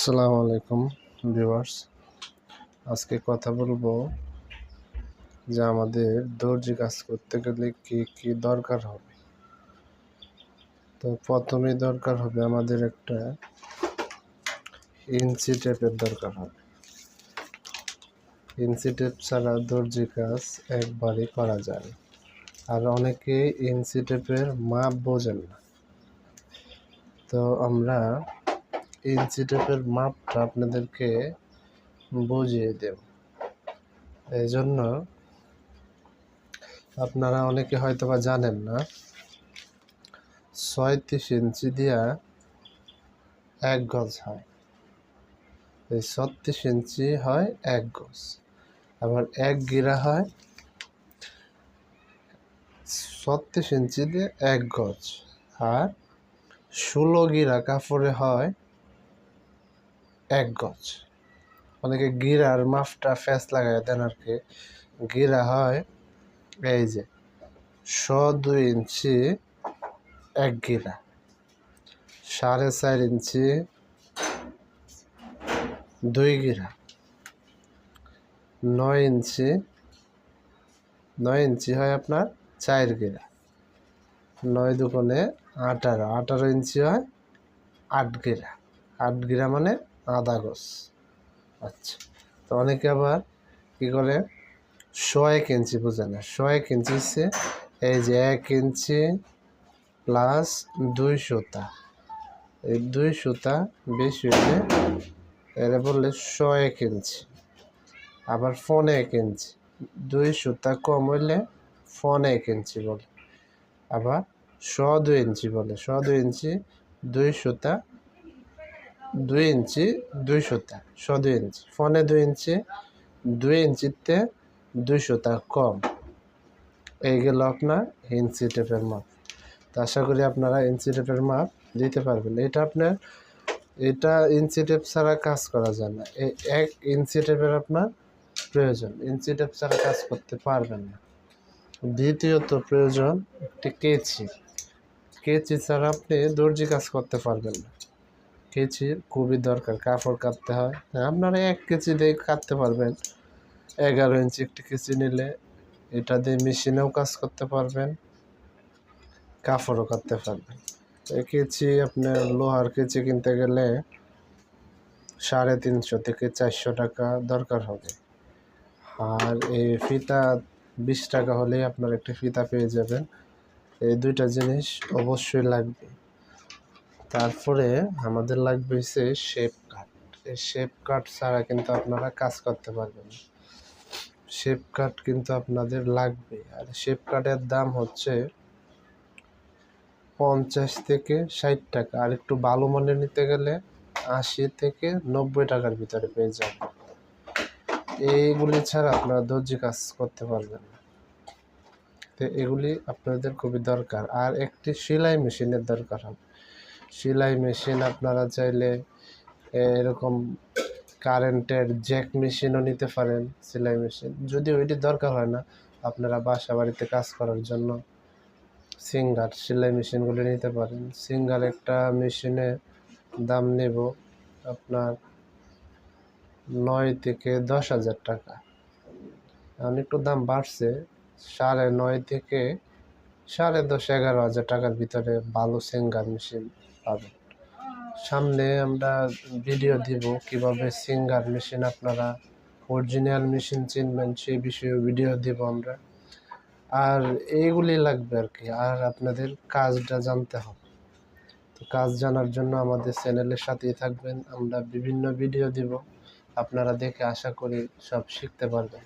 আসসালামু আলাইকুম ভিউয়ার্স আজকে কথা বলব যে আমাদের দর্জি কাজ করতে গেলে কি কি দরকার হবে। তো প্রথমেই দরকার হবে আমাদের একটা ইঞ্চি টেপের দরকার হবে। ইঞ্চি টেপ ছাড়া দর্জি কাজ একবারই করা যায় আর অনেকে ইঞ্চি টেপের মাপ বোঝেন না। তো আমরা ইঞ্চি টেপের মাপটা আপনাদেরকে বুঝিয়ে দেব। এই জন্য আপনারা অনেকে হয়তো বা জানেন না, ছয়ত্রিশ ইঞ্চি দিয়া এক গজ হয়। এই ছত্রিশ ইঞ্চি হয় এক গজ। আবার এক গিরা হয় ছত্রিশ ইঞ্চি দিয়ে এক গজ। আর ষোলো গিরা কাপড়ে হয় এক গজ। অনেকে গিরার মাফটা ফ্যাস লাগায় দেন আর কি। গিরা হয় এই যে শ দুই ইঞ্চি এক গিরা, সাড়ে চার ইঞ্চি দুই গিরা, নয় ইঞ্চি নয় ইঞ্চি হয় আপনার চার গিরা, নয় দুকোণে আঠারো আঠারো ইঞ্চি হয় আট গিরা। আট গিরা মানে আধা গজ আচ্ছা তো অনেকে আবার কি করে? এক ইঞ্চি, বোঝে না? শো এক ইঞ্চি হচ্ছে এই যে এক ইঞ্চি প্লাস দুই সুতা। এই দুই সুতা বেশি হলে এরা বললে এক ইঞ্চি, আবার ফোনে এক ইঞ্চি। দুই সুতা কম হইলে ফোন এক ইঞ্চি বলে। আবার শ দুই ইঞ্চি বলে। শ দুই ইঞ্চি, দুই সুতা দুই ইঞ্চি, দুই সুতা। শ দুই ইঞ্চি। ফোনে দুই ইঞ্চি, দুই ইঞ্চিতে দুই সুতা কম। এই গেল আপনার ইঞ্চি টেপের মাপ। তো আশা করি আপনারা ইঞ্চি টেপের মাপ দিতে পারবেন। এটা আপনার, এটা ইঞ্চি টেপ ছাড়া কাজ করা যায় না। এক ইঞ্চি টেপের আপনার প্রয়োজন। ইঞ্চি টেপ ছাড়া কাজ করতে পারবেন না। দ্বিতীয়ত প্রয়োজন একটি কেচি। কেচি ছাড়া আপনি দর্জি কাজ করতে পারবেন না। কেচির খুবই দরকার, কাপড় কাটতে হয়। আপনারা এক কেজি দিয়ে কাটতে পারবেন। এগারো ইঞ্চি একটি কেচি নিলে এটা দিয়ে মেশিনেও কাজ করতে পারবেন, কাপড়ও কাটতে পারবেন। কেচি আপনার লোহার কেচি কিনতে গেলে সাড়ে তিনশো থেকে চারশো টাকা দরকার হবে। আর এই ফিতা, বিশ টাকা হলেই আপনার একটি ফিতা পেয়ে যাবেন। এই দুইটা জিনিস অবশ্যই লাগবে। তারপরে আমাদের লাগবে হচ্ছে শেপ কাট এই শেপ কাট ছাড়া কিন্তু আপনারা কাজ করতে পারবেন না। শেপ কাট কিন্তু আপনাদের লাগবে। আর শেপ কাটের দাম হচ্ছে পঞ্চাশ থেকে ষাট টাকা। আর একটু ভালো মানের নিতে গেলে আশি থেকে নব্বই টাকার ভিতরে পেয়ে যাবেন। এইগুলি ছাড়া আপনারা দর্জি কাজ করতে পারবেন না। তো এগুলি আপনাদের খুবই দরকার। আর একটি সেলাই মেশিনের দরকার হবে। সেলাই মেশিন আপনারা চাইলে এরকম কারেন্টের জ্যাক মেশিনও নিতে পারেন সেলাই মেশিন। যদি ওইটি দরকার হয় না, আপনারা বাসা বাড়িতে কাজ করার জন্য সিঙ্গার সেলাই মেশিনগুলি নিতে পারেন। সিঙ্গার একটা মেশিনে দাম নেব আপনার নয় থেকে দশ হাজার টাকা। এখন একটু দাম বাড়ছে, সাড়ে নয় থেকে সাড়ে দশ এগারো হাজার টাকার ভিতরে ভালো সিঙ্গার মেশিন। পাবেন সামনে আমরা ভিডিও দিব কীভাবে সিঙ্গার মেশিন আপনারা অরিজিনাল মেশিন চিনবেন সেই বিষয়ে ভিডিও দিব আমরা। আর এইগুলি লাগবে আর কি, আর আপনাদের কাজটা জানতে হবে। তো কাজ জানার জন্য আমাদের চ্যানেলের সাথেই থাকবেন, আমরা বিভিন্ন ভিডিও দিব, আপনারা দেখে আশা করি সব শিখতে পারবেন।